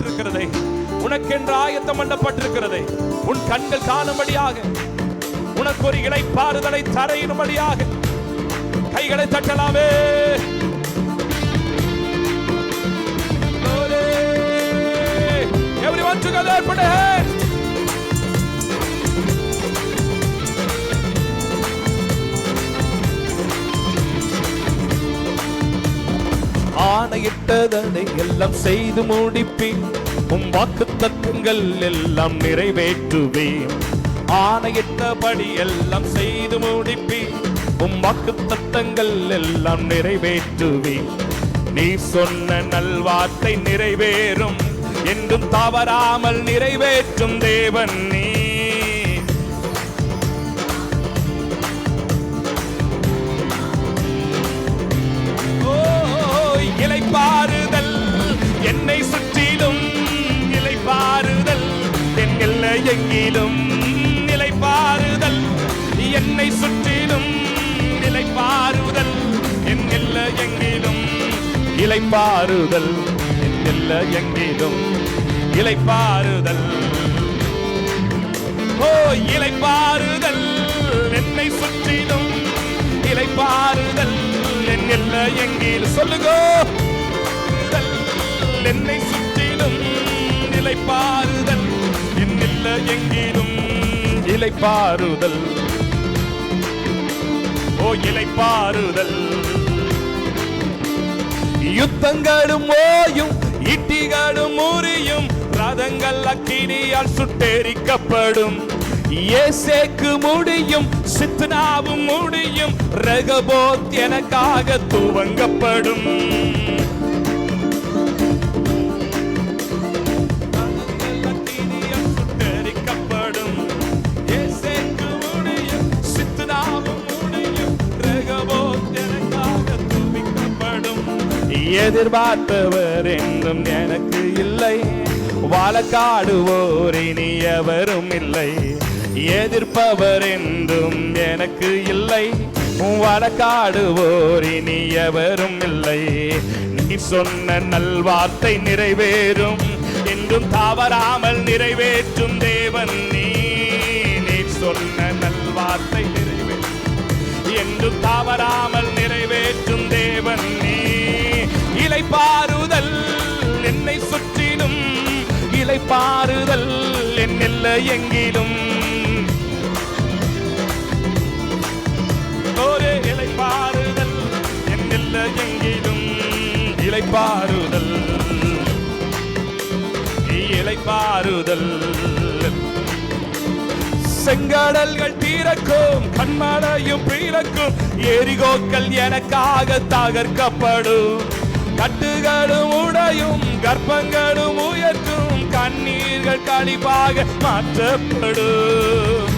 பண்ணப்பட்டிருக்கிறதே உனக்கென்று ஆயத்தம் பண்ணப்பட்டிருக்கிறதே உன் கண்கள் காணும்படியாக உனக்கு ஒரு இழைப்பாறுதலை தரையிடும்படியாக கைகளை தட்டலாமே Glory. Everyone together, put a hand. ஆணையிட்டதனை எல்லாம் செய்து முடிப்பேன். உம் வாக்கு தத்துங்கள் எல்லாம் நிறைவேற்றுவேன். ஆணையிட்டபடி எல்லாம் செய்து முடிப்பேன். உம் வாக்கு தத்தங்கள் எல்லாம் நிறைவேற்றுவேன். நீ சொன்ன நல்வார்த்தை நிறைவேறும். என்றும் தவறாமல் நிறைவேற்றும் தேவன் நீ. நிலை பாருதல் என்னை சுற்றிலும் பாருதல் என் எல்லை எங்கிலும் பாருதல் என் எல்லை எங்கிலும் பாருதல் ஓ இலை பாருதல் என்னை சுற்றிலும் இலை என் எல்லை எங்கில் சொல்லுகோ என்னை சுற்றிலும் நிலை பாரு இளைப்பாறுதல் ஓ இளைப்பாறுதல் யுத்தங்களும் ஓயும் இட்டிகளும் முறியும் ரதங்கள் அக்கினியால் சுட்டெரிக்கப்படும். ஏசேக்கு முடியும் சித்னாவும் முடியும் ரகபோத் எனக்காக துவங்கப்படும். எதிர்பார்த்தவர் என்றும் எனக்கு இல்லை. வழக்காடுவோர் இனி எவரும் இல்லை. எதிர்ப்பவர் என்றும் எனக்கு இல்லை. வழக்காடுவோர் இனி எவரும் இல்லை. நீ சொன்ன நல்வார்த்தை நிறைவேறும். என்றும் தவறாமல் நிறைவேற்றும் தேவன் நீ. நீ சொன்ன நல்வார்த்தை நிறைவேறும். என்றும் தவறாமல் நிறைவேற்றும் என்னை சுற்றிலும் இலை பாறுதல் என் எல்லை எங்கிலும். ஒரே இலை பாறுதல் என் எல்லை எங்கிலும். இலை பாறுதல். இலை பாறுதல். செங்கடல்கள் தீரக்கும் கண்மலையும் பீரக்கும் எரிகோக்கள் எனக்காக தகர்க்கப்படும். கட்டுகளும் கற்பங்களும் உயர்த்தும் கண்ணீர்கள் கழிப்பாக மாற்றப்படும்.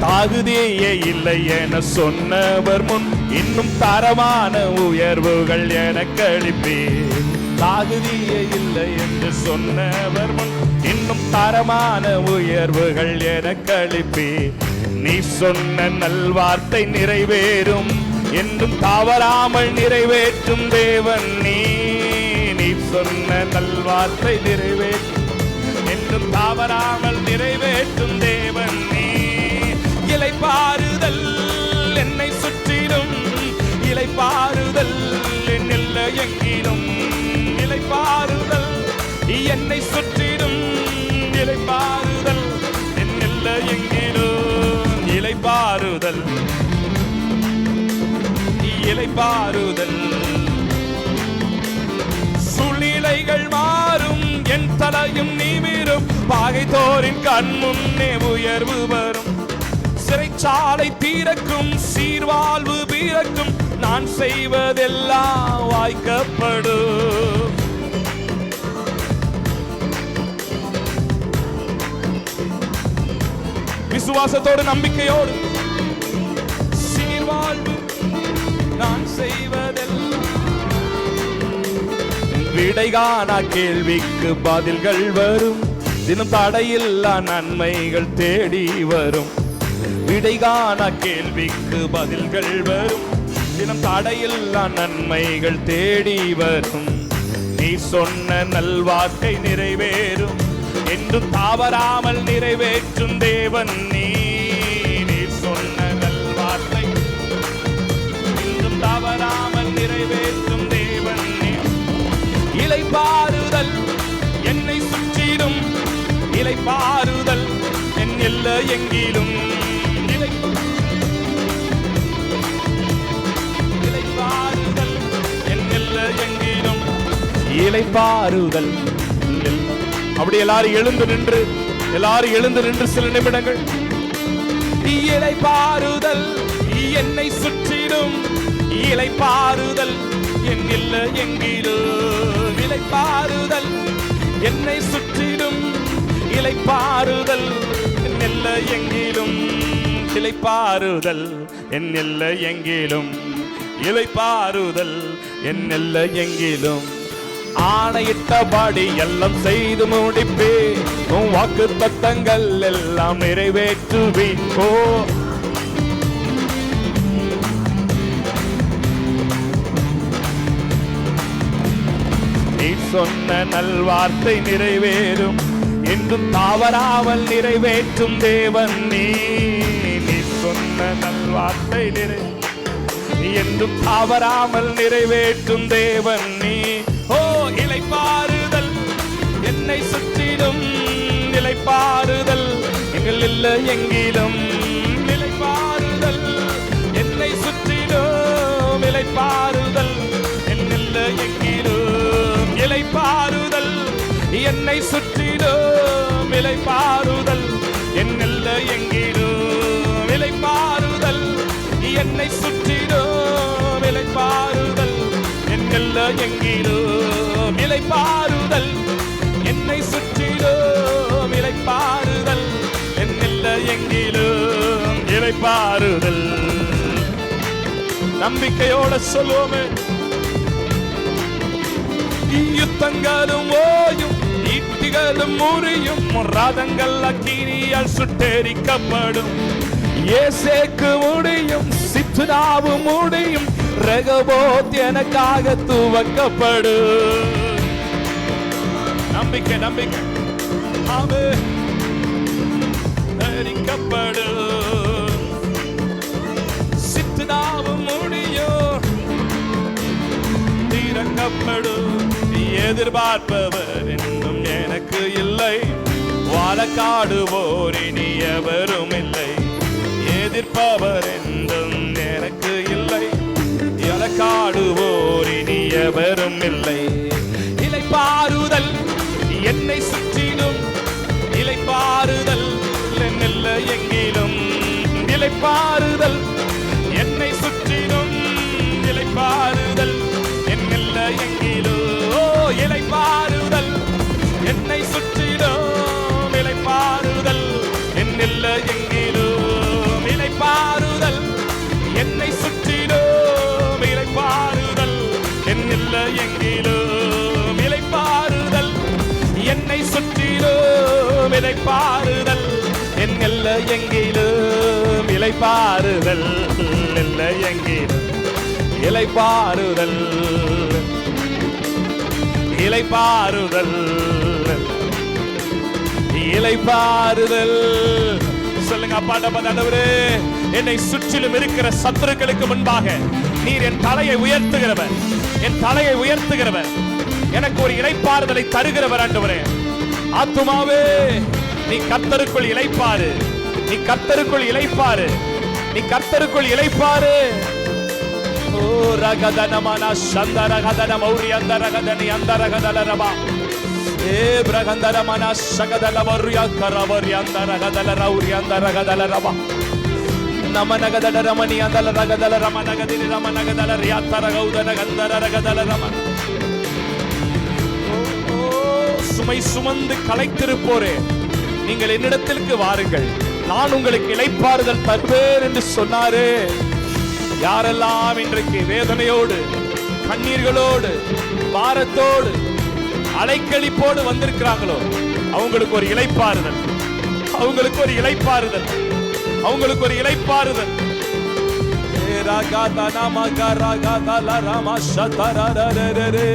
தகுதியே இல்லை என சொன்னவர் முன் இன்னும் தரமான உயர்வுகள் என கழிப்பேன் தகுதியே இல்லை என்று சொன்னவர் முன் இன்னும் தரமான உயர்வுகள் எனக்கு அளிப்பேன் நீ சொன்ன நல்வார்த்தை நிறைவேறும் என்றும் தவறாமல் நிறைவேற்றும் தேவன் நீ. நீ சொன்ன நல்வார்த்தை நிறைவேற்றும் என்றும் தவறாமல் நிறைவேற்றும் தேவன் நீ. இலைப்பாறுதல் என்னை சுற்றிலும் இலைப்பாறுதல் என் எல்லை எங்கிலும் இலைப்பாறுதல். இலைப்பாறுதல். சூழ்நிலைகள் மாறும் என் தலையும் நீவிரும் பாகைத்தோரின் கண் முன்னே உயர்வு வரும். சிறைச்சாலை தீரக்கும் சீர்வாழ்வு பீரக்கும். நான் செய்வதெல்லாம் வாய்க்கப்படும். விசுவாசத்தோடு நம்பிக்கையோடு. சீர்வாழ்வு நான் செய்வதெல்லாம். விடைகான கேள்விக்கு பதில்கள் வரும். தினம் தடையில்லா நன்மைகள் தேடி வரும். விடைகான கேள்விக்கு பதில்கள் வரும். தினம் தடையில்லா நன்மைகள் தேடி வரும். நீ சொன்ன நல்வாக்கை நிறைவேறும். என்றும் தாவராமல் நிறைவேற்றும் தேவன் நீ. சொன்ன நல்வாக்கை என்றும் தவறாமல் நிறைவேற்றும் தேவன். நீ. இளைப்பாறுதல் என்னை சுற்றிடும். பாருதல் என் எல்ல எங்கிலும். இலை இளைப்பாறுதல் என் எல்ல எங்கிலும். இளைப்பாறுதல் அப்படி எல்லாரும் எழுந்து நின்று எல்லாரும் எழுந்து நின்று சில நிமிடங்கள். இலை பாருதல் என்னை சுற்றிடும். இலை பாருதல் என் இல்ல எங்கிலும் இலை பாருதல் என்னை சுற்றிடும். இலை பாருதல் என் எங்கிலும். இலை பாருதல் என் இல்ல எங்கிலும். இலை பாருதல் என் இல்ல எங்கிலும். ஆணையிட்டபடி எல்லாம் செய்து முடிப்பேன். உன் வாக்கு தத்தங்கள் எல்லாம் நிறைவேற்றுவேன். ஓ. நீ சொன்ன நல்வார்த்தை நிறைவேறும் என்றும் தாவராமல் நிறைவேற்றும் தேவன் நீ. நீ சொன்ன நல்வார்த்தை நிறை என்றும் தாவராமல் நிறைவேற்றும் தேவன் நீ. ஓ இலை பாருதல் என்னை சுற்றி நிலைப்பாறுதல். எங்கள் இல்லை எங்கிலும் நிலைப்பாறுதல். என்னை சுற்றிலும் நிலைப்பாறுதல். என் இல்ல எங்கிலும் நிலைப்பாறுதல். என்னை சுற்றிலும் நிலைப்பாறுதல். என் இல்ல எங்கிலும் நிலைப்பாறுதல். என்னை சுற்றிடும் இலைப்பாறுதல் என்னெல்ல எங்கிலும் நிலைப்பாறு பாருதல். நம்பிக்கையோட சொல்லுவோமே. யுத்தங்களும் ஓயும் ஈட்டிகளும் முறியும் ரதங்கள் அக்கினியால் சுட்டெரிக்கப்படும். ஏசேக்கு முடியும் சித்துனாவு முடியும் ரகபோத் எனக்காக துவக்கப்படும். நம்பிக்கை நம்பிக்கை. ஆமே எரிக்கப்படும் திறக்கப்படும் எதிர்பார்ப்பவர் இன்னும் எனக்கு இல்லை. வாழக்காடுவோர் சுற்றிலும் என் எல்ல எங்கிலும் இலைப்பாறுதல். எல்ல எங்கிலும் இலைப்பாறுதல். இலைப்பாறுதல். இலைப்பாறுதல். சொல்லுங்க அப்பாட்ட பார்த்தாண்டவரே என்னை சுற்றிலும் இருக்கிற சத்துருக்களுக்கு முன்பாக நீர் என் தலையை உயர்த்துகிறவர். என் தலையை உயர்த்துகிறவர். எனக்கு ஒரு இலைப்பாறுதலை தருகிறவர் ஆண்டவரே. ஆத்துமாவே நீ கத்தருக்குள் இழைப்பாரு நீ கத்தருக்குள் இழைப்பாரு நீ கத்தருக்குள் இழைப்பாரு ஓ ரகதனமான சந்த ரகதன மௌரி அந்த ரகதனி அந்த ரகதலரபா ஏ பிரகந்தரமன சகதல வர்ய கரவரி அந்தரகதல ரௌரி அந்தரகதல ரபா. நமனகதல ரமணி அந்தல ரகதல ரமனகதிரி ரமனகதல ரியாத்தர கௌதன கந்தர ரகதல ரமன் சுமை சுமந்து களைத்திருப்போரே. நீங்கள் என்னிடத்திற்கு வாருங்கள். நான் உங்களுக்கு இழைப்பாறுதல் தருவேன் என்று சொன்னாரு. யாரெல்லாம் இன்றைக்கு வேதனையோடு கண்ணீர்களோடு பாரத்தோடு அலைக்கழிப்போடு வந்திருக்கிறாங்களோ அவங்களுக்கு ஒரு இழைப்பாறுதல் அவங்களுக்கு ஒரு இழைப்பாறுதல் அவங்களுக்கு ஒரு இழைப்பாறுதல் ஏ ராகா தானா மகா ராகா தாலா ராமா ஷதரரரரரே.